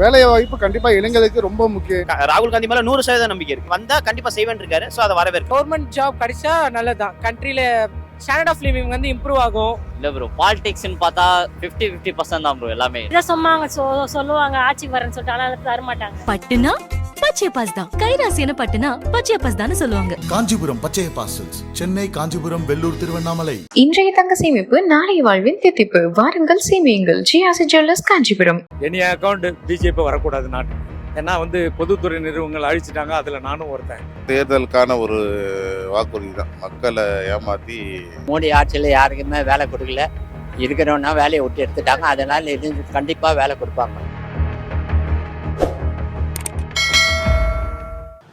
வேலை வாய்ப்பு கண்டிப்பா இளைஞர்களுக்கு ரொம்ப முக்கியம். ராகுல் காந்தி மேல நூறு சதவீதம் நம்பிக்கை இருக்கு. வந்தா கண்டிப்பா செய்வேன் இருக்காரு சோ அதை வரவேற்க கவர்மெண்ட் ஜாப் கிடைச்சா நல்லதுதான். கண்ட்ரியில ஸ்டாண்டர்ட் ஆஃப் லிவிங் வந்து இம்ப்ரூவ் ஆகும். இல்ல ப்ரோ பாலிடிக்ஸ்னு பார்த்தா 50 50% பர்சன்ட் தான் ப்ரோ எல்லாமே. இதை சொன்னாங்க சொல்லுவாங்க ஆட்சிக்கு வரேன்னு சொல்லிட்டு ஆனா அது தர மாட்டாங்க பட்டுனா பச்சையப்பாஸ் தான். கைராசியான பட்டுனா பச்சையப்பாஸ் தான் சொல்லுவாங்க. காஞ்சிபுரம் பச்சைய பாசல்ஸ் சென்னை காஞ்சிபுரம் வெள்ளூர் திருவண்ணாமலை. இன்றைய தங்க சேமிப்பு நாளைய வாழ்வின் தித்திப்பு. வாருங்கள் சேமியுங்கள். ஜிஆசி jewellers Kanchipuram. Any account BJP வரக்கூடாது நாட்டுக்கு ஏன்னா வந்து பொதுத்துறை நிறுவனங்கள் அழிச்சிட்டாங்க அதுல நானும் ஒருத்தன். தேர்தலுக்கான ஒரு வாக்குறுதி தான் மக்களை ஏமாத்தி மோடி ஆட்சியில் யாருக்குமே வேலை கொடுக்கல. இருக்கிறவனா வேலையை விட்டு எடுத்துட்டாங்க. அதனால இது கண்டிப்பாக வேலை கொடுப்பாங்க.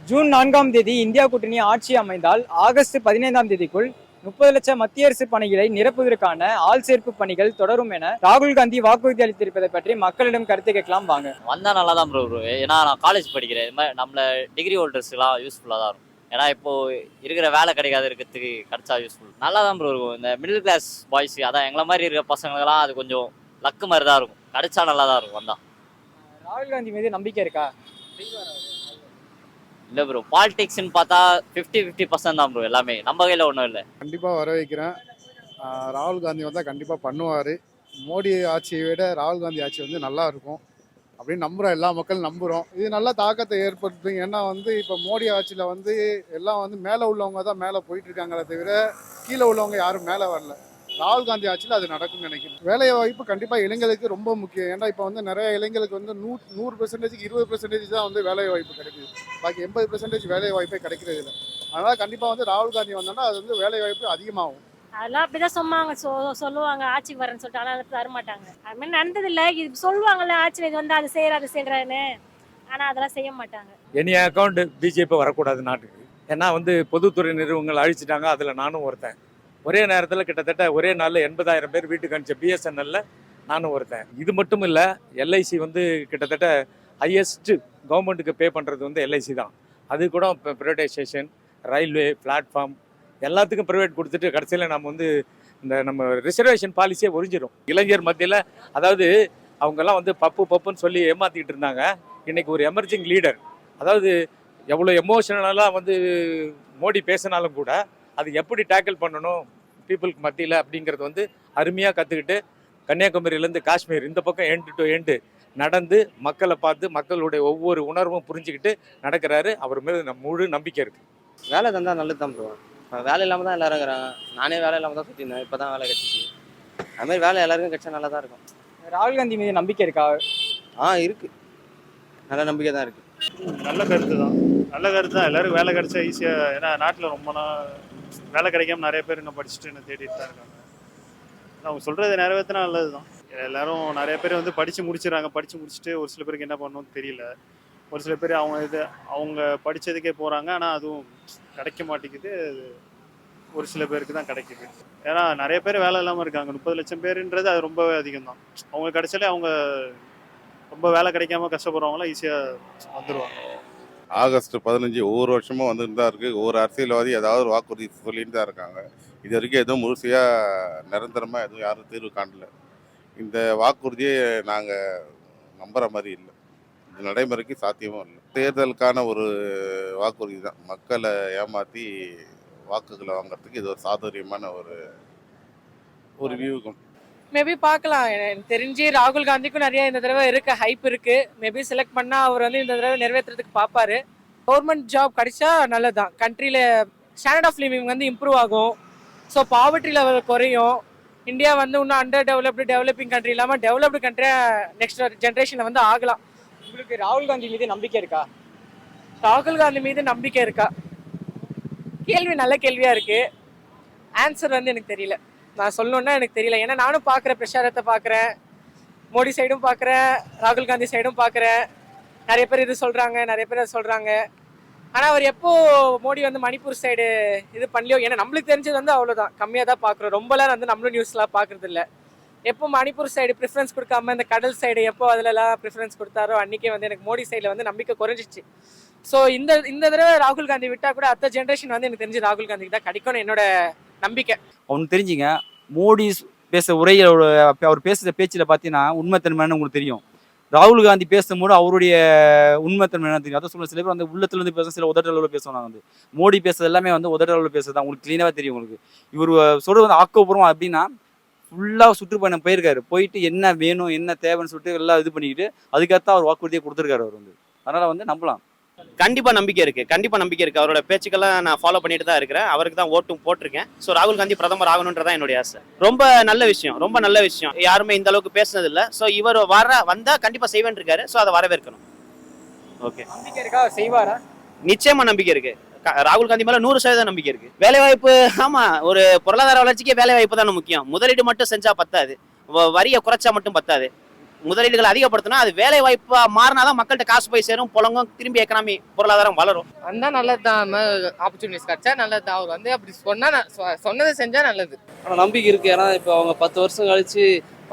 ஜூன் நான்காம் தேதி இந்தியா கூட்டணி ஆட்சி அமைந்தால் ஆகஸ்ட் பதினைந்தாம் தேதிக்குள் முப்பது லட்சம் மத்திய அரசு பணிகளை நிரப்புவதற்கான ஆள் சேர்ப்பு பணிகள் தொடரும் என ராகுல் காந்தி வாக்குறுதி அளித்திருப்பதை பற்றி மக்களிடம் கருத்து கேட்கலாம் வாங்க. வந்தா நல்லா தான் ப்ரோ ப்ரோ ஏன்னா நான் காலேஜ் படிக்கிறேன். இது மாதிரி நம்மள டிகிரி ஹோல்டர்ஸ்க்குலாம் யூஸ்ஃபுல்லாக தான் இருக்கும். ஏன்னா இப்போ இருக்கிற வேலை கிடைக்காத இருக்கிறதுக்கு கிடைச்சா யூஸ்ஃபுல் நல்லா தான் ப்ரோ இருக்கும். இந்த மிடில் கிளாஸ் பாய்ஸ் அதான் எங்களை மாதிரி இருக்கிற பசங்களுக்கெல்லாம் அது கொஞ்சம் லக்கு மாதிரி தான் இருக்கும். கிடைச்சா நல்லா தான் இருக்கும் வந்தா. ராகுல் காந்தி மீது நம்பிக்கை இருக்கா? இல்லை ப்ரோ பாலிடிக்ஸ்னு பார்த்தா 50 50% பர்சன்ட் தான் ப்ரோ எல்லாமே. நம்ம கையில் ஒன்றும் இல்லை. கண்டிப்பாக வர வைக்கிறேன். ராகுல் காந்தி வந்தால் கண்டிப்பாக பண்ணுவார். மோடி ஆட்சியை விட ராகுல் காந்தி ஆட்சி வந்து நல்லா இருக்கும். அப்படின்னு நம்புகிறோம் எல்லா மக்களும் நம்புகிறோம் இது நல்ல தாக்கத்தை ஏற்படுத்தும் ஏன்னா வந்து இப்போ மோடி ஆட்சியில் வந்து எல்லாம் வந்து மேலே உள்ளவங்க தான் மேலே போயிட்டுருக்காங்களே தவிர கீழே உள்ளவங்க யாரும் மேலே வரல. ராகுல் காந்தி ஆட்சியில் அது நடக்கும்னு நினைக்கிறேன். வேலை வாய்ப்பு கண்டிப்பாக இளைஞர்களுக்கு ரொம்ப முக்கியம். ஏன்னா இப்போ வந்து நிறைய இளைஞர்களுக்கு வந்து நூ நூறு பெர்சன்டேஜ் இருபது பெர்சன்டேஜ் தான் வந்து வேலை வாய்ப்பு கிடைக்குது. பாக்கி எண்பது பெர்சன்டேஜ் வேலை வாய்ப்பே கிடைக்கிறது இல்லை. அதனால கண்டிப்பாக வந்து ராகுல் காந்தி வந்தோன்னா அது வந்து வேலை வாய்ப்பு அதிகமாகும். அதெல்லாம் அப்படிதான் சொன்னாங்க. சொ- சொல்லுவாங்க ஆட்சிக்கு வரேன்னு சொல்லிட்டு. ஆனா அது தர மாட்டாங்க அது மாதிரி நடந்தது இல்ல இது சொல்லுவாங்கல்ல ஆட்சியில் இது வந்து அது செய்யற அது செய்யறான்னு ஆனா அதெல்லாம் செய்ய மாட்டாங்க. எனி அக்கௌண்ட் பிஜேபி வரக்கூடாது நாட்டுக்கு. ஏன்னா வந்து பொதுத்துறை நிறுவனங்கள் அழிச்சிட்டாங்க. அதுல நானும் ஒருத்தன். ஒரே நேரத்தில் கிட்டத்தட்ட ஒரே நாளில் எண்பதாயிரம் பேர் வீட்டுக்கு அனுப்பிச்ச பிஎஸ்என்எல்ல நானும் ஒருத்தன். இது மட்டும் இல்லை எல்ஐசி வந்து கிட்டத்தட்ட ஹையஸ்ட்டு கவர்மெண்ட்டுக்கு பே பண்ணுறது வந்து எல்ஐசி தான். அது கூட இப்போ ப்ரைவேடைசேஷன் ரயில்வே பிளாட்ஃபார்ம் எல்லாத்துக்கும் ப்ரைவேட் கொடுத்துட்டு கடைசியில் நம்ம வந்து இந்த நம்ம ரிசர்வேஷன் பாலிசியே ஒரிஞ்சிடும் இளைஞர் மத்தியில் அதாவது அவங்கெல்லாம் வந்து பப்பு பப்புன்னு சொல்லி ஏமாத்திக்கிட்டு இருந்தாங்க. இன்னைக்கு ஒரு எமர்ஜிங் லீடர் அதாவது எவ்வளோ எமோஷனலாக வந்து மோடி பேசினாலும் கூட அது எப்படி டேக்கிள் பண்ணணும் பீப்புளுக்கு மத்தியில் அப்படிங்கிறது வந்து அருமையாக கற்றுக்கிட்டு கன்னியாகுமரியிலேருந்து காஷ்மீர் இந்த பக்கம் எண்டு டு எண்டு நடந்து மக்களை பார்த்து மக்களுடைய ஒவ்வொரு உணர்வும் புரிஞ்சுக்கிட்டு நடக்கிறாரு. அவர் மேலே நம்ம முழு நம்பிக்கை இருக்குது வேலை தந்தா நல்லது தான் ப்ரோ வேலை இல்லாம தான் எல்லாரும் இருக்கிறாங்க. நானே வேலை இல்லாம தான் சுத்தி இருந்தேன். இப்பதான் வேலை கிடைச்சிச்சு. அது மாதிரி வேலை எல்லாருக்கும் கிடைச்சா நல்லா தான் இருக்கும். ராகுல் காந்தி மீது நம்பிக்கை இருக்கா? ஆ இருக்கு. நல்ல நம்பிக்கை தான் இருக்கு. நல்ல கருத்து தான். நல்ல கருத்து தான். எல்லாருக்கும் வேலை கிடைச்சா ஈஸியாக ஏன்னா நாட்டில் ரொம்ப நாள் வேலை கிடைக்காம நிறைய பேர் இங்கே படிச்சுட்டு என்னை தேடிட்டு தான் இருக்காங்க. அவங்க சொல்கிறது நிறைவேற்றினா நல்லது தான் எல்லாரும் நிறைய பேர் வந்து படித்து முடிச்சிடறாங்க படித்து முடிச்சுட்டு ஒரு சில பேருக்கு என்ன பண்ணணும்னு தெரியல. ஒரு சில பேர் அவங்க இது அவங்க படித்ததுக்கே போகிறாங்க ஆனால் அதுவும் கிடைக்க மாட்டேங்குது. அது ஒரு சில பேருக்கு தான் கிடைக்குது. ஏன்னா நிறைய பேர் வேலை இல்லாமல் இருக்காங்க. முப்பது லட்சம் பேருன்றது அது ரொம்பவே அதிகம் தான் அவங்க கிடைச்சாலே அவங்க ரொம்ப வேலை கிடைக்காம கஷ்டப்படுறவங்களாம் ஈஸியாக வந்துடுவாங்க ஆகஸ்ட் பதினஞ்சு ஒவ்வொரு வருஷமும் வந்துட்டு தான் இருக்குது ஒவ்வொரு அரசியல்வாதி ஏதாவது ஒரு வாக்குறுதி சொல்லிட்டு தான் இருக்காங்க. இது வரைக்கும் எதுவும் முழுசையாக நிரந்தரமாக எதுவும் யாரும் தீர்வு காணல. இந்த வாக்குறுதியை நாங்கள் நம்புகிற மாதிரி இல்லை. இது நடைமுறைக்கு சாத்தியமும் இல்லை. தேர்தலுக்கான ஒரு வாக்குறுதி தான். மக்களை ஏமாற்றி வாக்குகளை வாங்குறதுக்கு இது ஒரு சாதுரியமான ஒரு ஒரு வியூகம். மேபி பார்க்கலாம். எனக்கு தெரிஞ்சு ராகுல் காந்திக்கும் நிறைய இந்த தடவை இருக்கு ஹைப் இருக்கு. மேபி செலக்ட் பண்ணா அவர் வந்து இந்த தடவை நிறைவேற்றுறதுக்கு பார்ப்பாரு. கவர்மெண்ட் ஜாப் கிடைச்சா நல்லதுதான். கண்ட்ரியில ஸ்டாண்டர்ட் ஆஃப் லிவிங் வந்து இம்ப்ரூவ் ஆகும். ஸோ பாவர்ட்டி லெவல் குறையும். இந்தியா வந்து இன்னும் அண்டர் டெவலப்டு டெவலப்பிங் கண்ட்ரி இல்லாமல் டெவலப்டு கண்ட்ரியாக நெக்ஸ்ட் ஜென்ரேஷனில் வந்து ஆகலாம். உங்களுக்கு ராகுல் காந்தி மீது நம்பிக்கை இருக்கா? ராகுல் காந்தி மீது நம்பிக்கை இருக்கா? கேள்வி நல்ல கேள்வியா இருக்கு. ஆன்சர் வந்து எனக்கு தெரியல. நான் சொல்லணும்னா எனக்கு தெரியல. ஏன்னா நானும் பார்க்குறேன் பிரச்சாரத்தை பார்க்குறேன். மோடி சைடும் பார்க்குறேன் ராகுல் காந்தி சைடும் பார்க்குறேன். நிறைய பேர் இது சொல்கிறாங்க நிறைய பேர் அது சொல்கிறாங்க ஆனால் அவர் எப்போ மோடி வந்து மணிப்பூர் சைடு இது பண்ணலையோ ஏன்னா நம்மளுக்கு தெரிஞ்சது வந்து அவ்வளோதான் கம்மியாக தான் பார்க்குறோம். ரொம்பலாம் வந்து நம்மளும் நியூஸ்லாம் பார்க்குறது இல்ல. எப்போ மணிப்பூர் சைடு ப்ரிஃபரன்ஸ் கொடுக்காம இந்த கடல் சைடு எப்போ அதிலலாம் ப்ரிஃபரன்ஸ் கொடுத்தாரோ அன்றைக்கே வந்து எனக்கு மோடி சைடில் வந்து நம்பிக்கை குறைஞ்சிச்சு. ஸோ இந்த இந்த தடவை ராகுல் காந்தி விட்டால் கூட அடுத்த ஜென்ரேஷன் வந்து எனக்கு தெரிஞ்சு ராகுல் காந்திக்கு தான் கிடைக்கும்னு என்னோட நம்பிக்கை. ஒன்று தெரிஞ்சுங்க மோடி பேச உரையோட அவர் பேசுகிற பேச்சில் பார்த்தீங்கன்னா உண்மைத்தன்மைன்னு உங்களுக்கு தெரியும். ராகுல் காந்தி பேசும்போது அவருடைய உண்மைத்தன்மை என்ன தெரியும். அதை சொல்ல சில பேர் வந்து உள்ளத்துலேருந்து பேச சில உதட்டளவில் பேசுவாங்க வந்து. மோடி பேசுறது எல்லாமே வந்து உதட்டளவில் பேசுறது தான். உங்களுக்கு க்ளீனாக தெரியும் உங்களுக்கு. இவர் சொல்கிறது வந்து ஆக்கப்பூர்வம் அப்படின்னா ஃபுல்லாக சுற்றுப்பயணம் போயிருக்காரு. போயிட்டு என்ன வேணும் என்ன தேவைன்னு சொல்லிட்டு எல்லாம் இது பண்ணிக்கிட்டு அதுக்கேற்ற அவர் வாக்குறுதியை கொடுத்துருக்காரு அவர் வந்து. அதனால் வந்து நம்பலாம். கண்டிப்பா நம்பிக்கை இருக்கு. கண்டிப்பா நம்பிக்கை இருக்கு. அவரோட பேச்சுக்கெல்லாம் நான் ஃபாலோ பண்ணிட்டு தான் இருக்கிறேன். அவருக்கு தான் ஓட்டும் போட்டிருக்கேன். ஸோ ராகுல் காந்தி பிரதமர் ஆகணுன்றதான் என்னுடைய ஆசை. ரொம்ப நல்ல விஷயம். ரொம்ப நல்ல விஷயம். யாருமே இந்த அளவுக்கு பேசுனது இல்ல ஸோ இவர் வர வந்தா கண்டிப்பா செய்வேன் இருக்காரு ஸோ அதை வரவேற்கணும். ஓகே நம்பிக்கை இருக்கா? செய்வாரா? நிச்சயமா நம்பிக்கை இருக்கு. ராகுல் காந்தி மேல நூறு சதவீதம் நம்பிக்கை இருக்கு. வேலை வாய்ப்பு ஆமா ஒரு பொருளாதார வளர்ச்சிக்கே வேலை வாய்ப்பு தானே முக்கியம். முதலீடு மட்டும் செஞ்சா பத்தாது. வரியை குறைச்சா மட்டும் பத்தாது. முதலீடுகளை அதிகப்படுத்தினா அது வேலை வாய்ப்பா மாறினாதான் மக்கள்கிட்ட காசு போய் சேரும் புலங்கும் திரும்பி எக்கனாமி பொருளாதாரம் வளரும். வந்தா நல்லது தான் ஆப்பர்ச்சுனிட்டிஸ் கிடைச்சா நல்லது தான் அவர் வந்து அப்படி சொன்னா சொன்னதை செஞ்சா நல்லது. ஆனால் நம்பிக்கை இருக்குது ஏன்னா இப்போ அவங்க பத்து வருஷம் கழிச்சு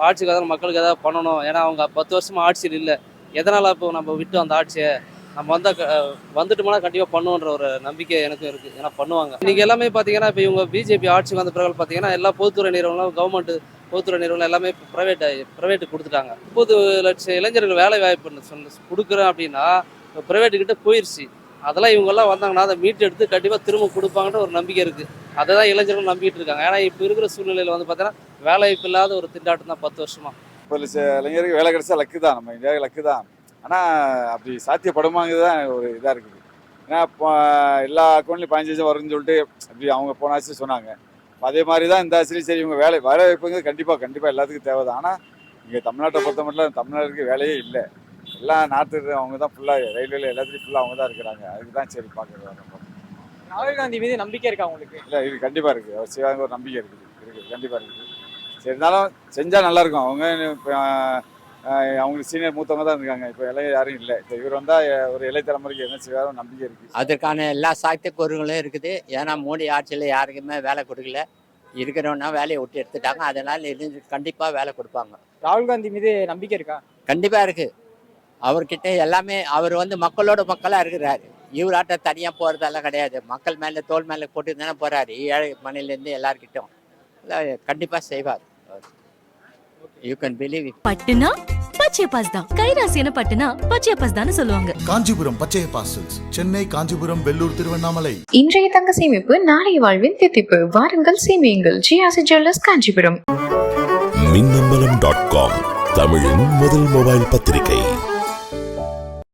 ஆட்சிக்கு ஏதாவது மக்களுக்கு ஏதாவது பண்ணணும். ஏன்னா அவங்க பத்து வருஷமா ஆட்சியில் இல்லை. எதனால் இப்போ நம்ம விட்டு அந்த ஆட்சியை? நம்ம வந்தா க- வந்துட்டோம்னா கண்டிப்பாக பண்ணுவோன்ற ஒரு நம்பிக்கை எனக்கும் இருக்குது ஏன்னா பண்ணுவாங்க. இன்னைக்கு எல்லாமே பார்த்தீங்கன்னா இப்போ இவங்க பிஜேபி ஆட்சிக்கு வந்த பிறகு பார்த்தீங்கன்னா எல்லா பொதுத்துறை நிறுவனம் கவர்மெண்ட் பொதுத்துறை நிறுவனம் எல்லாமே இப்போ ப்ரைவேட் ப்ரைவேட்டு கொடுத்துட்டாங்க. முப்பது லட்சம் இளைஞர்கள் வேலை வாய்ப்பு சொன்ன கொடுக்குறேன் அப்படின்னா இப்போ ப்ரைவேட்டுக்கிட்ட போயிடுச்சு அதெல்லாம் இவங்கெல்லாம் வந்தாங்கன்னா அதை மீட்டு எடுத்து கண்டிப்பாக திரும்ப கொடுப்பாங்கன்ற ஒரு நம்பிக்கை இருக்குது அதை தான் இளைஞர்கள் நம்பிக்கிட்டு இருக்காங்க. ஏன்னா இப்போ இருக்கிற சூழ்நிலையில் வந்து பார்த்தீங்கன்னா வேலை வாய்ப்பு இல்லாத ஒரு திண்டாட்டம் தான் பத்து வருஷமா. இப்போ இளைஞருக்கு வேலை கிடைச்சா லக்கு தான். நம்ம இந்தியாவுக்கு லக்கு தான். ஆனால் அப்படி சாத்தியப்படுமாங்கிறது தான் ஒரு இதாக இருக்குது. ஏன்னா இப்போ எல்லா அக்கௌண்ட்லையும் பதினஞ்சு வரும்னு சொல்லிட்டு அப்படி அவங்க போனாச்சு சொன்னாங்க. அதே மாதிரி தான் இந்த ஆட்சிலையும் சரி இவங்க வேலை வேலை வாய்ப்புங்கிறது கண்டிப்பாக கண்டிப்பாக எல்லாத்துக்கும் தேவை தான் ஆனால் இங்கே தமிழ்நாட்டை பொறுத்த மட்டும் தமிழ்நாட்டுக்கு வேலையே இல்லை. எல்லா நாட்டு அவங்க தான் ஃபுல்லாக ரயில்வேல எல்லாத்துலேயும் ஃபுல்லாக அவங்க தான் இருக்கிறாங்க. அதுக்கு தான் சரி பார்க்குறது நம்ம. ராகுல் காந்தி மீது நம்பிக்கை இருக்கா உங்களுக்கு? இல்லை இது கண்டிப்பாக இருக்குது அவர் செய்வாங்க ஒரு நம்பிக்கை இருக்குது இருக்குது கண்டிப்பாக இருக்குது சரி இருந்தாலும் செஞ்சால் நல்லாயிருக்கும் அவங்க இப்போ அவங்களுக்கு சீனியர் மூத்தவங்க தான் இருக்காங்க. இப்போ இளைய யாரும் இல்லை. இப்போ இவர் வந்தால் ஒரு இளைய தலைமுறைக்கு என்ன செய்வாரோ நம்பிக்கை இருக்குது அதற்கான எல்லா சாத்தியக்கூறுகளும் இருக்குது. ஏன்னா மோடி ஆட்சியில் யாருக்குமே வேலை கொடுக்கல. இருக்கிறவனா வேலையை விட்டு எடுத்துட்டாங்க. அதனால் இது கண்டிப்பாக வேலை கொடுப்பாங்க. ராகுல் காந்தி மீது நம்பிக்கை இருக்கா? கண்டிப்பாக இருக்குது அவர்கிட்ட எல்லாமே அவர் வந்து மக்களோட மக்களாக இருக்கிறாரு. இவராட்ட தனியாக போகிறதெல்லாம் கிடையாது. மக்கள் மேலே தோல் மேலே போட்டு தானே போகிறாரு ஏழை மனையிலேருந்து எல்லார்கிட்டும் கண்டிப்பாக செய்வார். யூ கேன் பிலீவ் பட்டுனா? பச்சையப்பாஸ் தான். கைராசியான பட்டுனா பச்சையப்பாஸ் தான் சொல்லுவாங்க. காஞ்சிபுரம் பச்சையப்பா சில்க்ஸ் சென்னை காஞ்சிபுரம் வெள்ளூர் திருவண்ணாமலை. இன்றைய தங்க சேமிப்பு நாளைய வாழ்வின் தித்திப்பு. வாருங்கள் சேமியுங்கள். ஜிஆசி jewellers Kanchipuram. Minnambalam dot com தமிழின் முதல் மொபைல் பத்திரிகை.